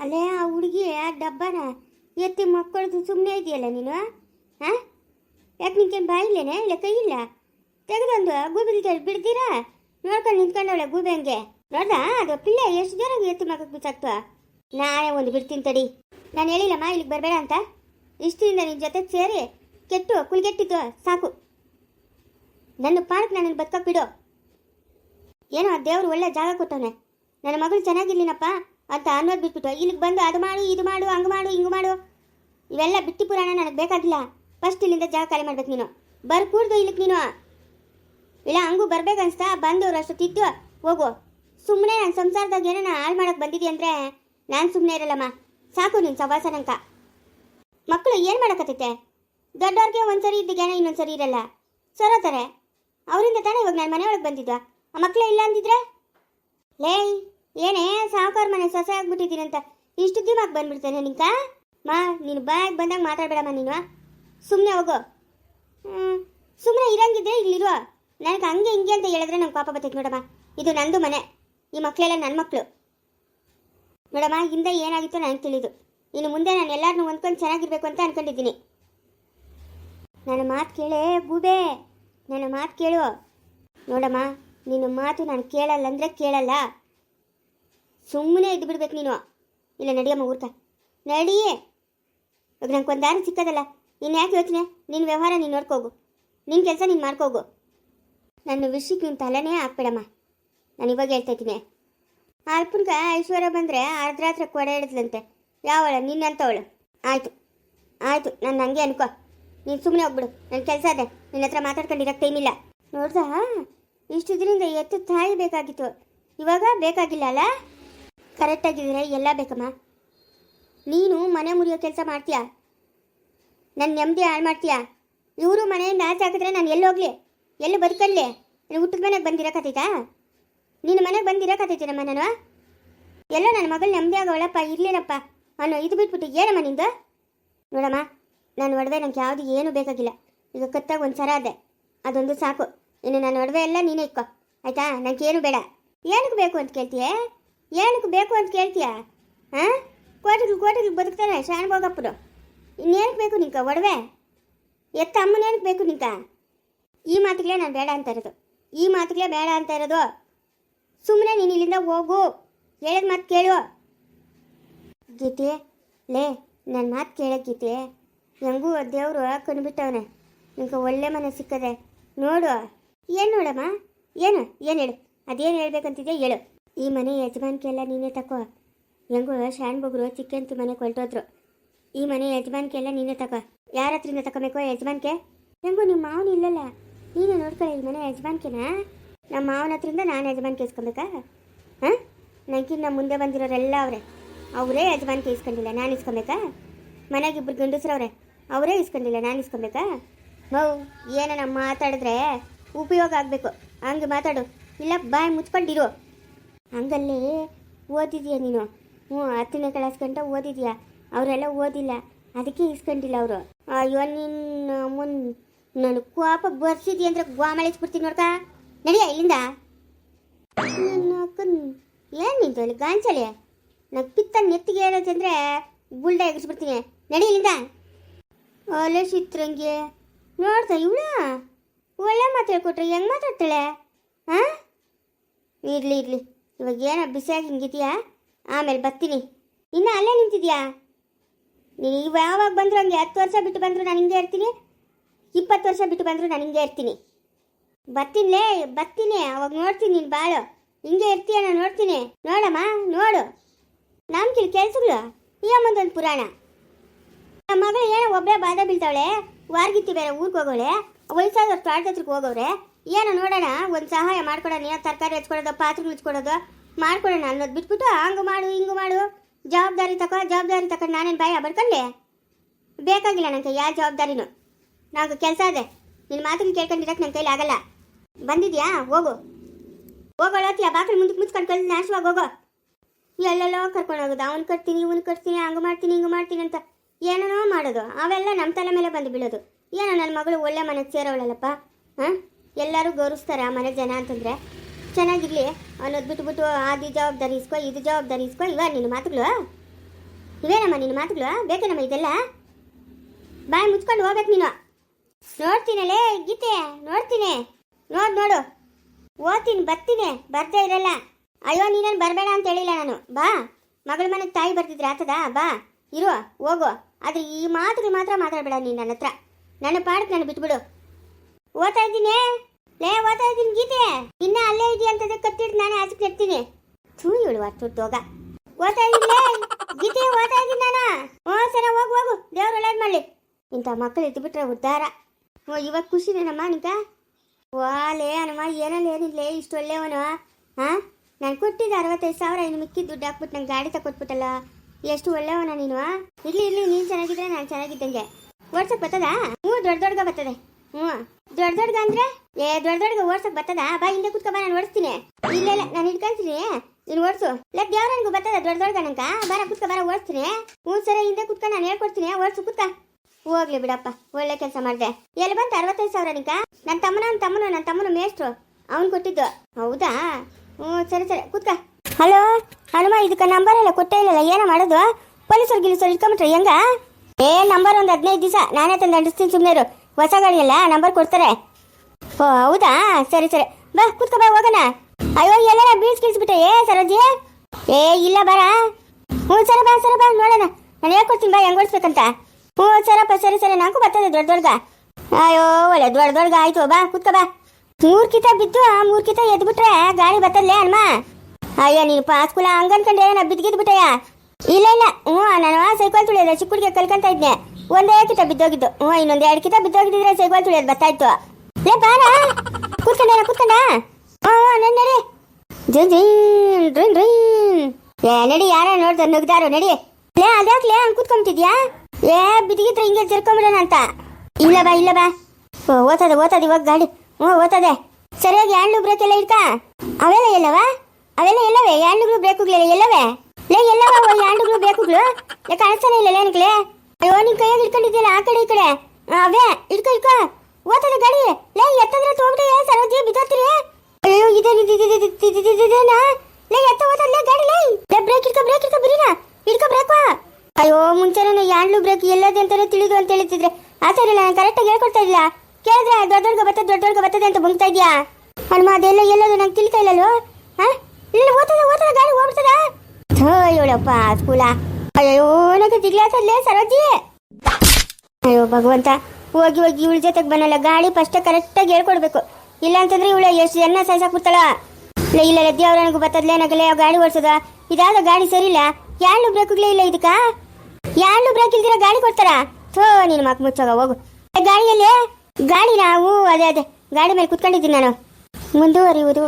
ಅಲ್ಲೇ ಆ ಹುಡುಗಿ, ಆ ಡಬ್ಬನ ಎತ್ತಿ ಮಕ್ಕಳದು ಸುಮ್ಮನೆ ಇದೆಯಲ್ಲ ನೀನು ಹಾಂ ಯಾಕೆ ನಿನ್ಕೇನು ಬಾಯಿಲ್ಲೇನೆ? ಇಲ್ಲ ಕೈ ಇಲ್ಲ ತೆಗೆದೊಂದು ಗೂಬಿಲ್ ಬಿಡ್ತೀರಾ? ನೋಡ್ಕೊಂಡು ನಿಂತ್ಕೊಂಡವಳೆ ಗೂಬೆ ಹಂಗೆ. ನೋಡ್ದಾ? ಅದು ಪಿಳ್ಳೆ, ಎಷ್ಟು ಜನ ಎತ್ತಿ ಮಕ್ಕಳು ಬಿಸಾಕ್ತು. ನಾನೇ ಒಂದು ಬಿಡ್ತೀನಿ ತಡಿ. ನಾನು ಹೇಳಿಲ್ಲಮ್ಮ ಇಲ್ಲಿಗೆ ಬರಬೇಡ ಅಂತ. ಇಷ್ಟದಿಂದ ನಿನ್ನ ಜೊತೆ ಸೇರಿ, ಕೆಟ್ಟು ಕುಲ್ಗೆಟ್ಟಿತ್ತು ಸಾಕು. ನನ್ನ ಪಾರ್ಕ್ ನನ್ನ ಬದುಕಕ್ಕೆ ಬಿಡು. ಏನೋ ಆ ದೇವರು ಒಳ್ಳೆ ಜಾಗ ಕೊಟ್ಟವನೆ. ನನ್ನ ಮಗಳು ಚೆನ್ನಾಗಿರ್ಲಿನಪ್ಪ. ಅಂತ ಅನ್ನೋದು ಬಿಟ್ಬಿಟ್ಟು, ಇಲ್ಲಿಗೆ ಬಂದು ಅದು ಮಾಡು, ಇದು ಮಾಡು, ಹಂಗೆ ಮಾಡು, ಹಿಂಗೆ ಮಾಡು. ಇವೆಲ್ಲ ಬಿಟ್ಟಿ ಪುರಾಣ ನನಗೆ ಬೇಕಾಗಿಲ್ಲ. ಫಸ್ಟ್ ಇಲ್ಲಿಂದ ಜಾಗ ಖಾಲಿ ಮಾಡ್ಬೇಕು ನೀನು. ಬರ್ಕೂಡ್ದು ಇಲ್ಲಿಗೆ ನೀನು. ಇಲ್ಲ, ಹಂಗೂ ಬರ್ಬೇಕನ್ಸ್ತಾ? ಬಂದವ್ರು ಅಷ್ಟು ತಿದ್ದು, ಹೋಗು. ಸುಮ್ಮನೆ ನನ್ನ ಸಂಸಾರದಾಗ ಏನೋ ಹಾಳು ಮಾಡೋಕೆ ಬಂದಿದ್ದೆ ಅಂದರೆ ನಾನು ಸುಮ್ಮನೆ ಇರಲ್ಲಮ್ಮ. ಸಾಕು ನಿನ್ನ ಸವಾಸನಂಕ ಮಕ್ಕಳು ಏನು ಮಾಡೋಕತ್ತೈತೆ? ದೊಡ್ಡವ್ರಿಗೆ ಒಂದ್ಸರಿ ಇನ್ನೊಂದು ಸರಿ ಇರಲ್ಲ. ಸರೋತಾರೆ ಅವರಿಂದ ತಾನೇ ಇವಾಗ ನಾನು ಮನೆಯೊಳಗೆ ಬಂದಿದ್ದ ಆ ಮಕ್ಕಳೇ ಇಲ್ಲ ಅಂದಿದ್ರೆ? ಲೇಯ್ ಏನೇ, ಸಾವುಕಾರ ಮನೆ ಸೊಸೆ ಆಗ್ಬಿಟ್ಟಿದ್ದೀನಿ ಅಂತ ಇಷ್ಟು ದಿಮಾಗ್ ಬಂದ್ಬಿಡ್ತಾನೆ ನಿಂಕ? ಮಾ, ನೀನು ಬಾಯಾಗ ಬಂದಾಗ ಮಾತಾಡಬೇಡಮ್ಮ ನೀನು. ಸುಮ್ಮನೆ ಹೋಗು. ಸುಮ್ಮನೆ ಇರಂಗಿದ್ರೆ ಇಲ್ಲಿರುವ ನನಗೆ ಹಂಗೆ ಹಿಂಗೆ ಅಂತ ಹೇಳಿದ್ರೆ ನಂಗೆ ಪಾಪ ಬರ್ತೈತೆ ನೋಡಮ್ಮ. ಇದು ನಂದು ಮನೆ. ಈ ಮಕ್ಕಳೆಲ್ಲ ನನ್ನ ಮಕ್ಕಳು ನೋಡಮ್ಮ, ಹಿಂದೆ ಏನಾಗಿತ್ತು ನನಗೆ ತಿಳಿದು. ಇನ್ನು ಮುಂದೆ ನಾನು ಎಲ್ಲರನ್ನೂ ಹೊಂದ್ಕೊಂಡು ಚೆನ್ನಾಗಿರ್ಬೇಕು ಅಂತ ಅನ್ಕೊಂಡಿದ್ದೀನಿ. ನನ್ನ ಮಾತು ಕೇಳೇ ಗೂಬೆ ನನ್ನ ಮಾತು ಕೇಳು. ನೋಡಮ್ಮ, ನಿನ್ನ ಮಾತು ನಾನು ಕೇಳಲ್ಲ ಅಂದರೆ ಕೇಳಲ್ಲ. ಸುಮ್ಮನೆ ಇದ್ದು ಬಿಡ್ಬೇಕು ನೀನು. ಇಲ್ಲ, ನಡಿಯಮ್ಮ, ಊರ್ಕ. ನಡಿಯೇ. ಇವಾಗ ನಂಗೆ ಒಂದು ದಾರಿ ಸಿಕ್ಕದಲ್ಲ, ನೀನು ಯಾಕೆ ಯೋಚನೆ? ನಿನ್ನ ವ್ಯವಹಾರ ನೀನು ನೋಡ್ಕೋಗು. ನಿನ್ನ ಕೆಲಸ ನೀನು ಮಾಡ್ಕೋಗು. ನನ್ನ ವಿಷಯಕ್ಕೆ ನಿನ್ನ ತಲೆನೇ ಹಾಕ್ಬೇಡಮ್ಮ. ನಾನು ಇವಾಗ ಹೇಳ್ತಾ ಇದ್ದೀನಿ. ಅಲ್ಪನ್ಗ ಐಶ್ವರ್ಯ ಬಂದರೆ ಅರ್ಧರಾತ್ರ ಕೊಡೆ ಹಿಡಿದ್ಲಂತೆ. ಯಾವಳ? ನಿನ್ನಂತವಳು. ಆಯಿತು. ಆಯಿತು, ನಾನು ಹಂಗೆ ಅನ್ಕೋ. ನೀನು ಸುಮ್ಮನೆ ಹೋಗ್ಬಿಡು. ನನ್ನ ಕೆಲಸ ಅದೇ ನಿನ್ನ ಹತ್ರ ಮಾತಾಡ್ಕೊಂಡಿರೋಕ್ಕೆ ಟೈಮ್ ಇಲ್ಲ. ನೋಡ್ದಾ? ಇಷ್ಟು ಇದರಿಂದ ಎತ್ತು ತಾಯಿ ಬೇಕಾಗಿತ್ತು ಇವಾಗ ಬೇಕಾಗಿಲ್ಲ ಅಲ್ಲ? ಕರೆಕ್ಟಾಗಿದ್ರೆ ಎಲ್ಲ ಬೇಕಮ್ಮ. ನೀನು ಮನೆ ಮುರಿಯೋ ಕೆಲಸ ಮಾಡ್ತೀಯಾ? ನನ್ನ ನೆಮ್ಮದಿ ಹಾಳು ಮಾಡ್ತೀಯಾ? ಇವರು ಮನೆಯಿಂದ ಆಚೆ ಹಾಕಿದ್ರೆ ನಾನು ಎಲ್ಲಿ ಹೋಗ್ಲಿ? ಎಲ್ಲಿ ಬದುಕಲ್ಲಿ? ನೀನು ಹುಟ್ಟಿದ ಮನೆಗೆ ಬಂದಿರಕತ್ತೈತಾ ನಿನ್ನ ಮನೆಗೆ ಬಂದಿರಕತ್ತೈತಿನಮ್ಮ ನಾನು ಎಲ್ಲ ನನ್ನ ಮಗಳು ನೆಮ್ಮದಿ ಆಗೋಳಪ್ಪ, ಇರಲಿಲ್ಲಪ್ಪ ಅನ್ನೋ ಇದು ಬಿಟ್ಬಿಟ್ಟು ಏನಮ್ಮ ನಿಂದು? ನೋಡಮ್ಮ, ನಾನು ಒಡವೆ ನನಗೆ ಯಾವುದು ಏನೂ ಬೇಕಾಗಿಲ್ಲ. ಈಗ ಕತ್ತಾಗ ಒಂದು ಸರ ಅದೇ ಅದೊಂದು ಸಾಕು. ಇನ್ನು ನನ್ನ ಒಡವೆ ಎಲ್ಲ ನೀನೇ ಇಕ್ಕೋ ಆಯ್ತಾ? ನನಗೇನು ಬೇಡ. ಏನಕ್ಕೆ ಬೇಕು ಅಂತ ಕೇಳ್ತೀಯ? ಏನಕ್ಕೆ ಬೇಕು ಅಂತ ಕೇಳ್ತೀಯಾ? ಹಾಂ? ಕೋಟಿಗಳು ಕೋಟಿಗಳು ಬದುಕ್ತಾನೆ ಶಾನ್ ಹೋಗಪ್ಪರು ಇನ್ನೇನಕ್ಕೆ ಬೇಕು ನಿಂಕ ಒಡವೆ? ಎತ್ತ ಅಮ್ಮನೇನಕ್ಕೆ ಬೇಕು ನಿಂಕ ಈ ಮಾತುಗಳೇ ನಾನು ಬೇಡ ಅಂತ ಇರೋದು. ಈ ಮಾತುಗಳೇ ಬೇಡ ಅಂತ ಇರೋದು. ಸುಮ್ಮನೆ ನೀನು ಇಲ್ಲಿಂದ ಹೋಗು. ಹೇಳಿದ ಮಾತು ಕೇಳು. ಗೀತೆ, ಲೇ ನನ್ನ ಮಾತು ಕೇಳೋ ಗೀತೆ. ಹೆಂಗೂ ದೇವರು ಕಂಡುಬಿಟ್ಟವನೆ ನಿಂಗೆ ಒಳ್ಳೆ ಮನೆ ಸಿಕ್ಕದೆ. ನೋಡು. ಏನು ನೋಡಮ್ಮ? ಏನು? ಏನು ಹೇಳು? ಅದೇನು ಹೇಳ್ಬೇಕಂತಿದ್ಯಾ? ಹೇಳು. ಈ ಮನೆ ಯಜಮಾನ್ಕೆಲ್ಲ ನೀನೇ ತಕೋ. ಹೆಂಗೋ ಶಾನ್ ಬೊಗ್ರು ಚಿಕ್ಕಂತಿ ಮನೆ ಹೊರಟೋದ್ರು ಈ ಮನೆ ಯಜಮಾನಿಕೆಲ್ಲ ನೀನೇ ತಕೋ. ಯಾರ ಹತ್ರಿಂದ ತಗೋಬೇಕು ಯಜಮಾನ್ಕೆ ಹೆಂಗೋ ನಿಮ್ಮ ಮಾವನ ಇಲ್ಲಲ್ಲ. ನೀನೇ ನೋಡ್ಕೊಳ್ಳಿ ಈ ಮನೆ ಯಜಮಾನ್ಕೆನಾ ನಮ್ಮ ಮಾವನ ಹತ್ರಿಂದ ನಾನು ಯಜಮಾನಿಕೆ ಇಸ್ಕೊಬೇಕಾ? ಹಾಂ? ನನಗಿನ್ನ ಮುಂದೆ ಬಂದಿರೋರೆಲ್ಲ ಅವರೇ. ಅವರೇ ಯಜಮಾನಿಕೆ ಇಸ್ಕೊಂಡಿಲ್ಲ, ನಾನು ಇಸ್ಕೊಬೇಕಾ? ಮನೆಗೆ ಇಬ್ಬರು ಗಂಡಸ್ರವ್ರೆ, ಅವರೇ ಇಸ್ಕೊಂಡಿಲ್ಲ, ನಾನು ಇಸ್ಕೊಬೇಕಾ? ಮೌ ನಮ್ಮ ಮಾತಾಡಿದ್ರೆ ಉಪಯೋಗ ಆಗಬೇಕು. ಹಂಗೆ ಮಾತಾಡು. ಇಲ್ಲ, ಬಾಯಿ ಮುಚ್ಕೊಂಡಿರು. ಹಂಗಲ್ಲಿ ಓದಿದ್ಯಾ ನೀನು? ಹ್ಞೂ, ಹತ್ತನೇ ಕ್ಲಾಸ್ ಗಂಟ ಓದಿದ್ಯಾ? ಅವರೆಲ್ಲ ಓದಿಲ್ಲ. ಅದಕ್ಕೆ ಇಸ್ಕೊಂಡಿಲ್ಲ ಅವರು. ಅಯ್ಯೋ, ನಿನ್ನ ಮುನ್ ನಾನು ಕೋಪ ಬರ್ಸಿದ್ಯ ಅಂದ್ರೆ ಗ್ವಾಮಳಿಸ್ಬಿಡ್ತೀನಿ ನೋಡ್ಕ. ನಡಿಯ, ಇಲ್ಲಿಂದ? ನನ್ನ ಅಕ್ಕನ್ ಏನು ನಿಂತು ಅಲ್ಲಿ ಗಾಂಚಲಿ? ನಂಗೆ ಪಿತ್ತ ನೆತ್ತಿಗೆ ಹೇಳೋದಂದ್ರೆ ಅಂದರೆ ಬುಲ್ಡ ಎಗರಿಸ್ಬಿಡ್ತೀನಿ ನಡಿ, ಇಲ್ಲಿಂದ? ಅಲೆ ಚಿತ್ರಂಗಿ. ನೋಡ್ತಾ ಇವಳ? ಒಳ್ಳೆ ಮಾತು ಹೇಳ್ಕೊಟ್ರೆ ಹೆಂಗೆ ಮಾತಾಡ್ತಾಳೆ? ಹಾಂ ಇರಲಿ ಇರಲಿ. ಇವಾಗ ಏನೋ ಬಿಸಿಯಾಗಿ ಹಿಂಗಿದೆಯಾ? ಆಮೇಲೆ ಬರ್ತೀನಿ. ಇನ್ನೂ ಅಲ್ಲೇ ನಿಂತಿದ್ಯಾ? ನೀನು ಯಾವಾಗ ಬಂದರೂ ಹಂಗೆ ಹತ್ತು ವರ್ಷ ಬಿಟ್ಟು ಬಂದರೂ ನಾನು ಹಿಂಗೆ ಇರ್ತೀನಿ. ಇಪ್ಪತ್ತು ವರ್ಷ ಬಿಟ್ಟು ಬಂದರೂ ನಾನು ಹಿಂಗೆ ಇರ್ತೀನಿ. ಬರ್ತೀನಿಲೇ, ಬರ್ತೀನಿ. ಅವಾಗ ನೋಡ್ತೀನಿ ನೀನು ಬಾಳು. ಹಿಂಗೆ ಇರ್ತೀಯ ನಾನು ನೋಡ್ತೀನಿ. ನೋಡಮ್ಮ, ನೋಡು. ನಮ್ಮ ಕಿಲ್ ಕೆಲಸಗಳು? ಈ ಅಮ್ಮಂದೊಂದು ಪುರಾಣ. ನಮ್ಮ ಮಗಳು ಏನೋ ಒಬ್ಬಳೇ ಬಾಧ ಬೀಳ್ತಾವಳೆ. ವಾರ್ಗಿತ್ತಿ ಬೇರೆ ಊರಿಗೆ ಹೋಗೋಳೆ. ವಯಸ್ಸಾದವ್ರು ತೋಟದ ಹತ್ರಕ್ಕೆ ಹೋಗವ್ರೆ. ಏನೋ ನೋಡೋಣ, ಒಂದು ಸಹಾಯ ಮಾಡ್ಕೊಡೋಣ. ತರಕಾರಿ ಹಚ್ಕೊಡೋದು, ಪಾತ್ರೆ ಹಚ್ಕೊಡೋದು ಮಾಡ್ಕೊಡೋಣ ಅನ್ನೋದು ಬಿಟ್ಬಿಟ್ಟು ಹಂಗೆ ಮಾಡು, ಹಿಂಗೆ ಮಾಡು. ಜವಾಬ್ದಾರಿ ತಗೋ ಜವಾಬ್ದಾರಿ ತಗೊಂಡು ನಾನೇನು ಬಾಯ ಬರ್ಕೊಂಡೆ ಬೇಕಾಗಿಲ್ಲ ನನಗೆ ಯಾವ ಜವಾಬ್ದಾರಿನೂ. ನನಗೆ ಕೆಲಸ ಅದೇ ನಿನ್ನ ಮಾತನ್ನು ಕೇಳ್ಕೊಂಡಿರಕ್ಕೆ ನನ್ನ ಕೈಲಿ ಆಗಲ್ಲ. ಬಂದಿದ್ಯಾ? ಹೋಗು. ಹೋಗೋಳತ್ತೀಯ ಬಾಕಲು ಮುಂದಕ್ಕೆ ಮುಚ್ಕೊಂಡು ಕಲ್ ನಾಶವಾಗಿ ಹೋಗೋ. ಎಲ್ಲೆಲ್ಲೋ ಕರ್ಕೊಂಡು ಹೋಗೋದು. ಅವ್ನು ಕಟ್ತೀನಿ, ಇವನು ಕಟ್ತೀನಿ, ಹಂಗೆ ಮಾಡ್ತೀನಿ, ಹಿಂಗೆ ಮಾಡ್ತೀನಿ ಅಂತ ಏನೇನೋ ಮಾಡೋದು. ಅವೆಲ್ಲ ನಮ್ಮ ತಲೆ ಮೇಲೆ ಬಂದು ಬೀಳೋದು. ಏನೋ ನನ್ನ ಮಗಳು ಒಳ್ಳೆ ಮನೆಗೆ ಸೇರೋಳಲ್ಲಪ್ಪ, ಹಾಂ? ಎಲ್ಲರೂ ಗೌರವಿಸ್ತಾರೆ ಆ ಮನೆ ಜನ ಅಂತಂದರೆ. ಚೆನ್ನಾಗಿರ್ಲಿ. ಅನ್ನೋದು ಬಿಟ್ಬಿಟ್ಟು ಅದು ಜವಾಬ್ದಾರಿ ಇಸ್ಕೊ ಇದು ಜವಾಬ್ದಾರಿ ಇಸ್ಕೊ, ಇವ ನಿನ್ನ ಮಾತುಗಳು. ಇವೇನಮ್ಮ ನಿನ್ನ ಮಾತುಗಳು? ಬೇಕೇನಮ್ಮ ಇದೆಲ್ಲ? ಬಾಯಿ ಮುಚ್ಕೊಂಡು ಹೋಗ್ಬೇಕು ನೀನು. ನೋಡ್ತೀನಲ್ಲೇ ಗೀತೆ, ನೋಡ್ತೀನಿ. ನೋಡು ನೋಡು. ಓದ್ತೀನಿ, ಬರ್ತೀನಿ ಬರ್ತಾ ಇರಲ್ಲ. ಅಯ್ಯೋ, ನೀನೇನು ಬರಬೇಡ ಅಂತ ಹೇಳಿಲ್ಲ ನಾನು. ಬಾ. ಮಗಳ ಮನೆಗೆ ತಾಯಿ ಬರ್ತಿದ್ರೆ ಆತದ? ಬಾ. ಇರು, ಹೋಗು. ಆದರೆ ಈ ಮಾತುಗಳು ಮಾತ್ರ ಮಾತಾಡಬೇಡ ನೀನು ನನ್ನ ಹತ್ರ. ನನ್ನ ಪಾಡಕ್ಕೆ ನಾನು ಬಿಟ್ಬಿಡು. ಓದ್ತಾ ಇದ್ದೀನಿ. ಲೇ ಓದ್ತಾ ಇದ್ದೀನಿ ಗೀತೆ. ಇನ್ನ ಅಲ್ಲೇ ಇದೆಯಾ ಅಂತಂದ್ರೆ ಕತ್ತಿಟ್ಟು ನಾನೇ ಆಚೆ ಇರ್ತೀನಿ ಥೂ ಇವಳು ಅಷ್ಟು ಹೋಗ. ಓದ್ತಾ ಇದ್ದೀನಿ ಗೀತೆ ಓದ್ತಾ ಇದ್ದೀನಿ ನಾನು. ಹ್ಞೂ, ಸರಿ, ಹೋಗು ಹೋಗು. ದೇವ್ರು ಒಳ್ಳೇದು ಮಾಡಲಿ. ಇಂಥ ಮಕ್ಕಳು ಎದ್ದು ಉದ್ಧಾರ ಓ ಇವಾಗ ಖುಷಿನೇನಮ್ಮ ನಿಂಕ ವಾಲೇ ಅನಮ್ಮ ಏನಲ್ಲಿ ಏನಿಲ್ಲ ಇಷ್ಟು ಒಳ್ಳೆಯವನು? ಹಾಂ? ನಾನು ಕೊಟ್ಟಿದ್ದೆ ಅರವತ್ತೈದು ಸಾವಿರ, ಇನ್ನು ಮಿಕ್ಕಿದ ದುಡ್ಡು ಹಾಕ್ಬಿಟ್ಟು ನಂಗೆ ಗಾಡಿ ತಗೊಟ್ಬಿಟ್ಟಲ್ಲ ಎಷ್ಟು ಒಳ್ಳೆಯವನ ನೀನು ಇರ್ಲಿ ಇರ್ಲಿ, ನೀನು ಚೆನ್ನಾಗಿದ್ರೆ ನಾನು ಚೆನ್ನಾಗಿದ್ದಂಗೆ. ವಾಟ್ಸಪ್ ಬರ್ತದಾ? ಹ್ಞೂ, ದೊಡ್ಡ ದೊಡ್ಡಗ ಬರ್ತದೆ. ಹ್ಞೂ. ದೊಡ್ಡ ದೊಡ್ಡಗ ಅಂದ್ರೆ? ಏ, ದೊಡ್ಡ ದೊಡ್ಡ ಓಡ್ಸಕ್ ಬರ್ತದಾ ಬಾ ಹಿಂದೆ ಕುತ್ಕೊ, ಬಾ, ನಾನು ಓಡಿಸ್ತೀನಿ. ಇಲ್ಲ ಇಲ್ಲ, ನಾನು ಹಿಡ್ಕೊಂತೀನಿ ನೀನು ಓಡಿಸು. ಇಲ್ಲ ದೇವ್ರನಿಗೂ ಬರ್ತದ ದೊಡ್ಡ ದೊಡ್ಡ ನಂಗ? ಬಾರ ಕುತ್ಕೊ ಬಾರ ಓಡಿಸ್ತೀನಿ. ಹ್ಞೂ, ಸರಿ, ಹಿಂದೆ ಕುತ್ಕೊ, ನಾನು ಹೇಳ್ಕೊಡ್ತೀನಿ. ಓಡಿಸು, ಕುತ್ಕ. ಹೋಗ್ಲಿ ಬಿಡಪ್ಪ, ಒಳ್ಳೆ ಕೆಲಸ ಮಾಡಿದೆ. ಎಲ್ಲಿ ಬಂತ ಅರವತ್ತೈದು ಸಾವಿರ ನಿಕ ನನ್ನ ತಮ್ಮನ ತಮ್ಮನು ನನ್ನ ತಮ್ಮನು ಮೇಷ್ಟ್ರು. ಅವ್ನು ಕೊಟ್ಟಿದ್ದು. ಹೌದಾ? ಹ್ಞೂ, ಸರಿ ಸರಿ, ಕೂತ್ಕ. ಹಲೋ? ಹನುಮ, ಇದಕ್ಕೆ ನಂಬರ್ ಎಲ್ಲ ಕೊಟ್ಟೇ ಇಲ್ಲಲ್ಲ, ಏನೋ ಮಾಡೋದು? ಪೊಲೀಸರು, ಗಿಲಿಸರು ಇಟ್ಕೊಂಬಿಟ್ರೆ, ಹೆಂಗ? ಏ ನಂಬರ್ ಒಂದು ಹದಿನೈದು ದಿವಸ ನಾನೇ ತಂದು ಅಂಡಿಸ್ತೀನಿ ಸುಮ್ಮನೆ ಹೊಸ ಗಾಡಿ ಅಲ್ಲ ನಂಬರ್ ಕೊಡ್ತಾರೆ. ಓ, ಹೌದಾ? ಸರಿ ಸರಿ. ಬಾ, ಕೂತ್ಕೊ, ಬಾ, ಹೋಗೋಣ. ಅಯ್ಯೋ ಎಲ್ಲ ಬೀಸ್ ಕಿಳಿಸ್ಬಿಟ್ಟೆ ಏ, ಸರೋಜಿ? ಏ, ಇಲ್ಲ, ಬರ. ಹ್ಞೂ, ಸರ, ಬಾ ಸರ, ಬಾ, ನೋಡೋಣ. ನಾನು ಹೇಳ್ಕೊಡ್ತೀನಿ ಬಾ, ಹೆಂಗ್ ಓಡಿಸ್ಬೇಕಂತ. ಹ್ಞೂ, ಸರಪ್ಪ, ಸರಿ ಸರಿ. ನಾಲ್ಕು ಬರ್ತದೆ, ದೊಡ್ಡ, ದೊಡ್ಡದ. ಅಯ್ಯೋ, ಒಳ್ಳೆ ದೊಡ್ಡ ದೊಡ್ಡ ಆಯ್ತು ಬಾ, ಕುತ್ಕೋ, ಬಾ. ಮೂರು ಕಿತ ಬಿದ್ದು, ಆ ಮೂರ್ ಕಿತ ಎದ್ಬಿಟ್ರೆ ಗಾಡಿ ಬರ್ತಲ್ಲೇ ಅಲ್ಮ ಅಯ್ಯೋ, ನೀನು ಪಾಸ್ಕುಲ ಹಂಗನ್ಕಂಡೆ ನಾ ಬಿದ್ದು ಇಲ್ಲ ಇಲ್ಲ. ಹ್ಞೂ, ನಾನು ಸೈಕಲ್ ತುಳಿಯೋದ, ಚಿಕ್ಕ ಹುಡುಗಿ ಕಲ್ಕೊಂತ ಇದ್ನೆ. ಒಂದೇ ಕಿತ ಬಿದ್ದೋಗಿದ್ದು. ಹ್ಞೂ, ಇನ್ನೊಂದ್ ಎರಡು ಕಿತ ಬಿದ್ದೋಗಿದ್ರೆ ಸೈಕಲ್ ತುಳಿಯೋದು ಬತ್ತಾಯ್ತು ಲೇ, ಬಾರ! ಕೂತ್ಕೊಂಡೇನ ಕೂತ್ಕೊಂಡ? ಹ್ಞೂ ನಡಿ ನಡಿ. ಜಿನ್ ಡ್ರಿನ್ ಡ್ರಿನ್ ಏ, ನಡಿ, ಯಾರ ನೋಡ್ದ, ನುಗ್ದಾರು, ನಡಿ. ಲೇ ಅದ್ಯಾಕ್ಲೇ ಹಂಗ್ ಕೂತ್ಕೊಂಬಿಟ್ಟಿದ್ಯಾ? ಏ ಬಿದ್ದಿಗಿದ್ರೆ ಹಿಂಗೆ ತಿರ್ಕೊಂಬಿಡೋಣ ಅಂತ. ಇಲ್ಲ ಬಾ ಇಲ್ಲ ಬಾ. ಓ, ಓತದೆ ಓದ್ತದೆ ಇವಾಗ ಗಾಡಿ. ಹ್ಞೂ, ಓತದೆ. ಸರಿಯಾಗಿ ಹ್ಯಾಂಡ್ಲು ಬ್ರೇಕ್ ಎಲ್ಲ ಇಡ್ತಾ? ಅವೆಲ್ಲ ಎಲ್ಲವ? ಅವೆಲ್ಲ ಎಲ್ಲವೇ? ಹ್ಯಾಂಡ್ಲುಗಳು ಬ್ರೇಕುಗಳು ಎಲ್ಲವೇ? ಲೇ, ಎಲ್ಲವ ಹ್ಯಾಂಡ್ಲುಗಳು ಹ್ಯಾಂಡ್ಲು ಬ್ರೇಕುಗಳು? ಲೇ, ಕಾಣಿಸ್ತಾನೆ ಇಲ್ಲ ಲೇನಿಕ್ಲೆ ಅಯ್ಯೋ, ನಿನ್ ಕೈಯಾಗ ಇಟ್ಕೊಂಡಿದ್ಯಲ್ಲ ಆ ಕಡೆ ಈ ಕಡೆ. ಅವೇ ಇಡ್ಕೊ ಇಟ್ಕೊ ಓತದ ಗಾಡಿ. ಲೇ ಎತ್ತಂದ್ರೆ ತೋಗ್ಬಿಟ್ಟೆ ಸರೋಜಿ ಬಿದ್ದತ್ರಿ ಅಯ್ಯೋ, ಇದೆ ಇದೇನಾ ಲೇ, ಎತ್ತ ಓದಲ್ಲ ಗಾಡಿ, ಲೇ. ಲೇ ಬ್ರೇಕ್ ಇಟ್ಕೊ ಬ್ರೇಕ್ ಇಡ್ಕೊ ಬಿರಿನ ಇಡ್ಕೊ ಬ್ರೇಕ್ ಅಯ್ಯೋ, ಮುಂಚೆನೇ ಹ್ಯಾಂಡ್ಲು ಬ್ರೇಕ್ ಎಲ್ಲದೆ ಅಂತಾನೆ ತಿಳಿದು ಅಂತ ಹೇಳ್ತಿದ್ರೆ. ಆ ಸರಿ ನಾನು ಕರೆಕ್ಟಾಗಿ ಹೇಳ್ಕೊಡ್ತಾ ಇಲ್ಲ ಕೇಳಿದ್ರೆ ದೊಡ್ಡ ದೊಡ್ಡ ಬರ್ತದೆ ದೊಡ್ಡ ದೊಡ್ಡ ಬರ್ತದೆ ಅಂತ ಬಂಗ್ತಾ ಇದೆಯಾ? ಹನುಮ, ಅದೆಲ್ಲ ಎಲ್ಲದು ನಂಗೆ ತಿಳಿತಾ ಇಲ್ಲಲ್ವ? ಹಾ ಇಲ್ಲ ಓದ್ತದ ಓದ್ತದ ಗಾಡಿ ಹೋಗ್ಬಿಡ್ತದ? ಥೋ, ಇವಳಪ್ಪ ಸ್ಕೂಲ. ಅಯ್ಯೋ ನನಗೆ ಜಿಗ್ಲಾತಲ್ಲೇ ಸರೋಜಿ ಅಯ್ಯೋ, ಭಗವಂತ, ಹೋಗಿ ಹೋಗಿ ಇವಳ ಜೊತೆಗೆ ಬನ್ನಲ್ಲ ಗಾಡಿ ಫಸ್ಟ್ ಕರೆಕ್ಟಾಗಿ ಹೇಳ್ಕೊಡ್ಬೇಕು. ಇಲ್ಲ ಅಂತಂದ್ರೆ ಇವಳು ಎಷ್ಟು ಜನ ಸಾಯ್ಸಾಕ್ಬಿಡ್ತಾಳ ಇಲ್ಲ ಇಲ್ಲ ಇಲ್ಲ ದೇವ್ರ, ನನಗೂ ನಗಲೆ ಗಾಡಿ ಓಡಿಸೋದ. ಇದಾದ ಗಾಡಿ ಸರಿ ಇಲ್ಲ? ಯಾಳು ಬ್ರೇಕ್ಗಳೇ ಇಲ್ಲ ಇದಕ್ಕ? ಯಾಳು ಬ್ರೇಕ್ ಇಲ್ದಿರ ಗಾಡಿ ಕೊಡ್ತಾರ? ಥೋ ನಿನ್ನ ಮಕ್ ಮುಚ್ಚೋಗ, ಹೋಗು. ಗಾಡಿಯಲ್ಲಿ ಗಾಡಿ ನಾವು, ಅದೇ ಅದೇ, ಗಾಡಿ ಮೇಲೆ ಕುತ್ಕೊಂಡಿದ್ದೀನಿ ನಾನು. ಮುಂದುವರಿಯುವುದು.